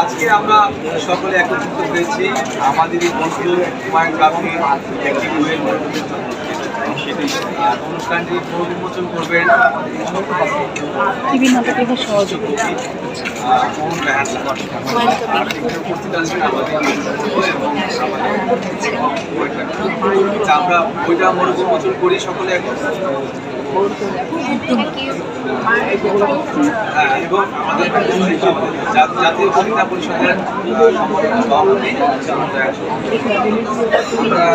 আজকে আমরা সকলে একত্রিত হয়েছি। আমাদের এই বন্ধু হুমায়ুন কাবির একটি অনুষ্ঠানটি বই উন্মোচন করবেন টিভি নাটক লেখার সহযোগী আহ, মোহন রায়হান স্যার। আর এখানে উপস্থিত আছেন আমাদের বইটা। তা আমরা বইটা মনোযোগ করি সকলে এখন এবং আমাদের জাতীয় কবিতা পরিষদের আহ,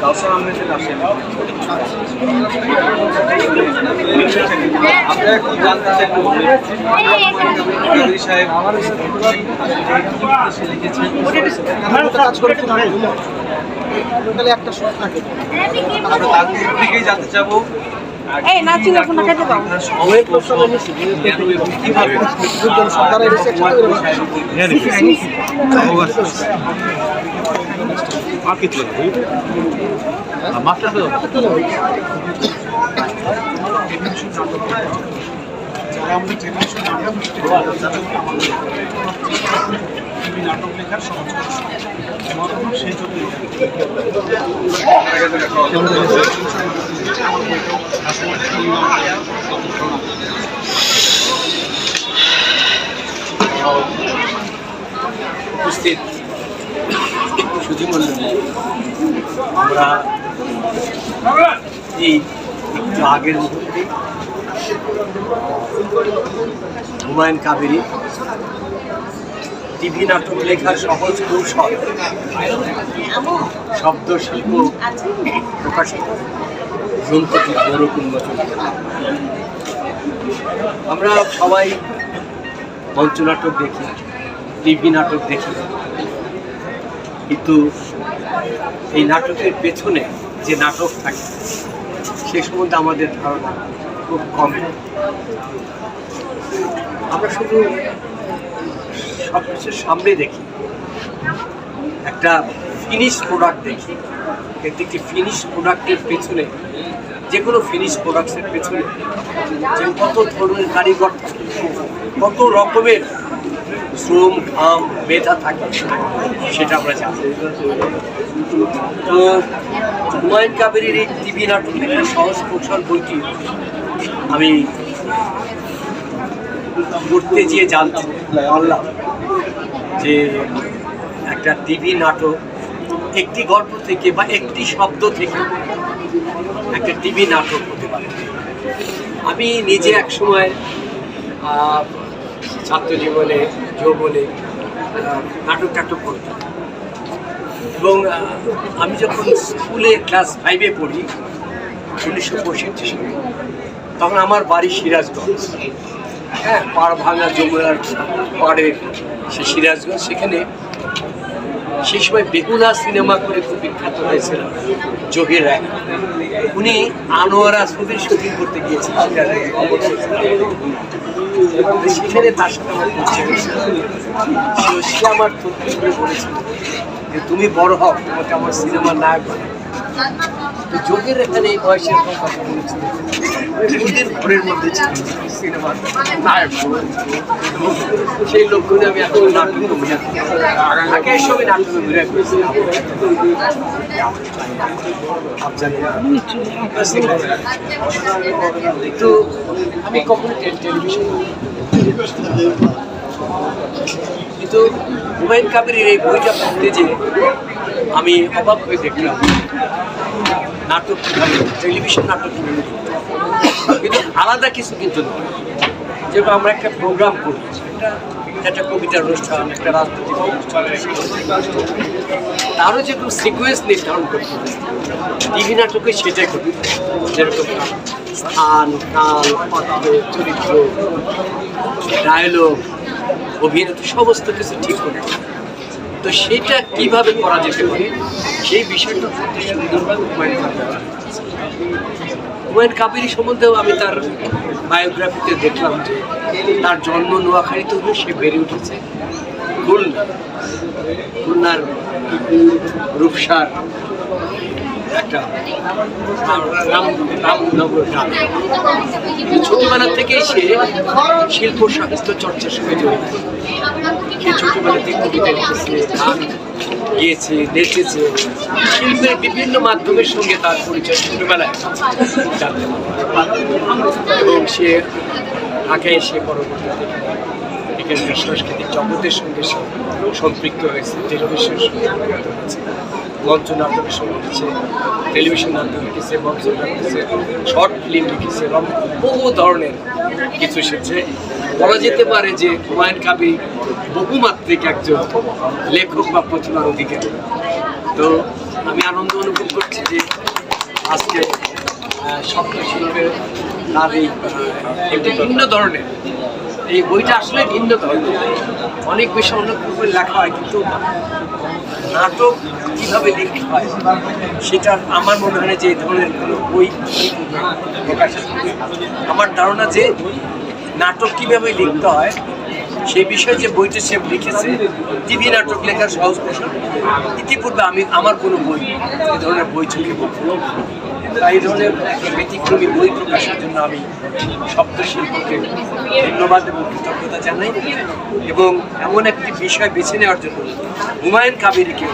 কাউসার আহমেদের আসেন আমরা এখন জানতে চাই সাহেব লিখেছেন কাজ একটু থাকে। দিকেই জানতে চাবো। এই না ফোনটা কেটে দাও। অনেক প্রশ্ন কেন এবং কীভাবে সরকারের এসে একসাথে আর কিছু মাস্টার যারা আমাদের টেলিভিশন নাটক লিখতে নাটক লেখার সহজ সেই জন্য উপস্থিত। সুধী মন্ডলী আমরা এই একটু আগের মুহূর্তে হুমায়ুন কাবেরী টিভি নাটক লেখার সহজ কৌশল, শব্দ, শিল্প প্রকাশিত গৌরব আমরা সবাই মঞ্চ নাটক দেখি, টিভি নাটক দেখি। কিন্তু এই নাটকের পেছনে যে নাটক থাকে, সে সম্বন্ধে আমাদের ধারণা খুব কম। আমরা শুধু সব কিছুর সামনে দেখি। একটা ফিনিশ প্রোডাক্ট দেখি। একটি ফিনিশ প্রোডাক্টের পেছনে যে কোনো ফিনিশ প্রোডাক্টের পেছনে যে কত ধরনের কারিগর, কত রকমের শ্রম, ঘাম, মেধা থাকে সেটা আমরা জানি তো হুমায়ুন কাবেরের এই টিভি নাটক লেখার সহজ কৌশল বইটি আমি পড়তে গিয়ে জানতে পারলাম যে একটা টিভি নাটক একটি গল্প থেকে বা একটি শব্দ থেকে একটা টিভি নাটক হতে পারে। আমি নিজে এক সময় ছাত্র জীবনে যৌবনে নাটক টাটক করতাম। এবং আমি যখন স্কুলে ক্লাস ফাইভে পড়ি, উনিশশো পঁয়ষট্টি সালে, তখন আমার বাড়ি সিরাজগঞ্জ। হ্যাঁ পাড় ভাঙা যমুনার পাড়ের সে সিরাজগঞ্জ, সেখানে সেই সময় বেগুনা সিনেমা করে খুব বিখ্যাত হয়েছিল যোগের রায় উনি আনোয়ারা ছবির শুটিং করতে গিয়েছিলেন সেখানে। তার সাথে আমার সে আমার তথ্য করে বলেছিল যে তুমি বড় হও, তোমাকে আমার সিনেমা নায়ক বানাবো। যোগের এখানে এই বয়সে এরকম কথা আমি নিজের ঘরের মধ্যে সেই লোকগুলো আমি এখন নাটক অভিনয় সবই নাটক একটু আমি কখনো টেলিভিশন কিন্তু হুমায়ুন কাবিরের এই বইটা পড়তে যে আমি অবাক হয়ে দেখলাম। নাটক টেলিভিশন নাটক কিন্তু আলাদা কিছু কিন্তু নয়। যেরকম আমরা একটা প্রোগ্রাম করি, একটা কবিতার অনুষ্ঠান, একটা রাজনৈতিক অনুষ্ঠান তারও যেরকম সিকোয়েন্স নির্ধারণ করতে টিভি নাটকে সেটাই হবে। যেরকম স্থান, কাল, পাত্র, চরিত্র ডায়লগ অভিনেতা সমস্ত কিছু ঠিক করে তো সেটা কীভাবে করা যেতে পারে? সেই বিষয়টা অত্যন্ত সুন্দরভাবে হুমায়ুন কাবির। হুমায়ুন সম্বন্ধেও আমি তার বায়োগ্রাফিতে দেখলাম যে তার জন্ম নোয়াখালীতে হলে সে বেড়ে উঠেছে। খুলনা। খুলনার রূপসার একটা রাম রামনগর ছোটবেলা থেকেই সে শিল্প সাহিত্য চর্চার সঙ্গে জড়িত। সে ছোটবেলা থেকে কবিতা লিখেছে গান গিয়েছে নেচেছে শিল্পের বিভিন্ন মাধ্যমের সঙ্গে তার পরিচয় ছোটবেলায়। জানতে এবং সে ঢাকায় এসে পরবর্তীতে এখানকার সাংস্কৃতিক জগতের সঙ্গে সে সম্পৃক্ত হয়েছে, টেলিভিশনের সঙ্গে হয়েছে মঞ্চ নাটকের সঙ্গে লিখেছে টেলিভিশন নাটক লিখেছে, মঞ্চ লিখেছে, শর্ট ফিল্ম লিখেছে এবং বহু ধরনের কিছু এসেছে। বলা যেতে পারে যে হুমায়ুন কাবি বহুমাত্রিক একজন লেখক বা প্রতিভার অধিকারী। তো আমি আনন্দ অনুভব করছি যে আজকে সপ্তশিল্পের তার এই একটি ভিন্ন ধরনের, এই বইটা আসলে ভিন্ন ধরনের। অনেক বেশি অনেক রকমের লেখা হয়, কিন্তু নাটক কীভাবে লিখতে হয়, সেটা আমার মনে হয় যে এই ধরনের কোনো বই প্রকাশ আমার ধারণা যে নাটক কীভাবে লিখতে হয় সেই বিষয়ে যে বইটা সে লিখেছে, টিভি নাটক লেখার সহজ কৌশল, ইতিপূর্বে আমি, আমার কোনো বই এই ধরনের বই চোখে তাই এই ধরনের একটা ব্যতিক্রমী বই প্রকাশের জন্য আমি সপ্তশিল্পকে ধন্যবাদ এবং কৃতজ্ঞতা জানাই এবং এমন একটি বিষয় বেছে নেওয়ার জন্য হুমায়ুন কাবেরীকে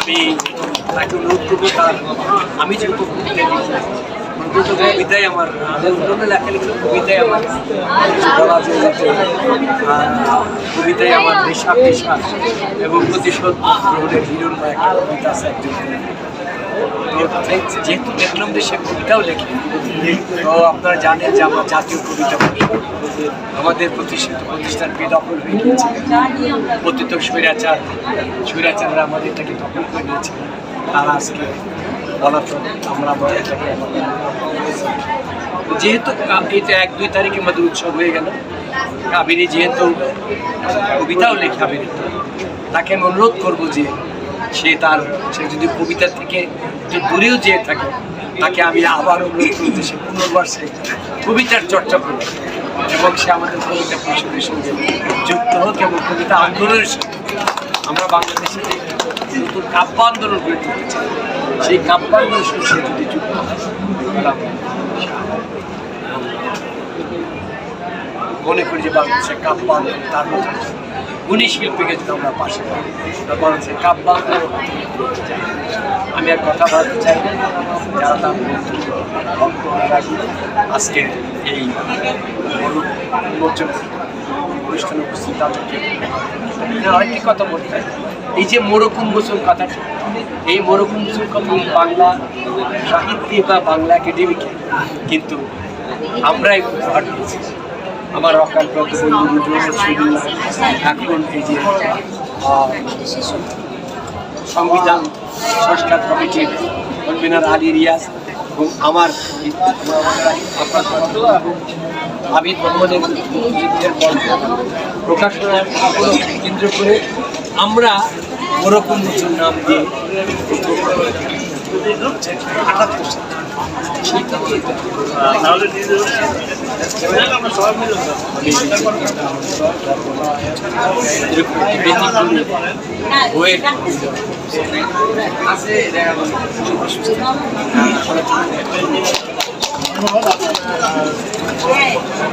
আমি তাকে অনুরোধ করব, তার আমি যেহেতু আমার কবিতাই আমার এবং একটা কবিতা আছে যেহেতু দেখলাম যে সে কবিতাও লেখে তো আপনারা জানেন যে আমরা জাতীয় কবিতা আমাদের প্রতিষ্ঠিত প্রতিষ্ঠান পে দখল হয়ে গিয়েছে। পতিত স্বৈরাচার স্বৈরাচাররা আমাদেরটাকে দখল করে নিয়েছে। তারা আজকে বলা যেহেতু এটা এক, দুই তারিখে আমাদের উৎসব হয়ে গেল, কাবেরী যেহেতু কবিতাও লেখে তাকে আমি অনুরোধ করব যে সে তার, সে যদি কবিতা থেকে একটু দূরেও যেয়ে থাকে, তাকে আমি আবার অনুরোধ করব যে সে পুনর্বার সে কবিতার চর্চা করবে এবং সে আমাদের কবিতা পরিষদের সঙ্গে যুক্ত হোক এবং কবিতা আন্দোলনের সঙ্গে। আমরা বাংলাদেশে নতুন কাব্য আন্দোলন গড়ে তুলতে চাই সেই কাব্য আন্দোলনের সঙ্গে সে যদি যুক্ত মনে করি যে বাংলাদেশের কাব্য আন্দোলন তার মধ্যে গুণী শিল্পীকে যদি আমরা পাশে পাই বাংলাদেশের কাব্য আন্দোলন আমি আর কথা বলতে চাই যারা তার আজকের এই উন্মোচন অনুষ্ঠানে উপস্থিত তাদেরকে আরেকটি কথা বলতে চাই এই যে মোরকুম গোসল কথাটি, এই মোরকুম গোসল কথা বাংলা সাহিত্যে বা বাংলা একাডেমিকে কিন্তু আমরা আমরাই উপহার দিয়েছি। আমার শহীদুল্লাহ এখন এই যে সংবিধান সংস্কার কমিটির কনভেনার আলী রিয়াজ এবং আমার আপনার মোহাম্মদের নেতৃত্বের পর্ব প্রকাশনার উপলক্ষে কেন্দ্র করে আমরা ওরকম নতুন নাম দিয়ে আটাত্তর সালে すごい!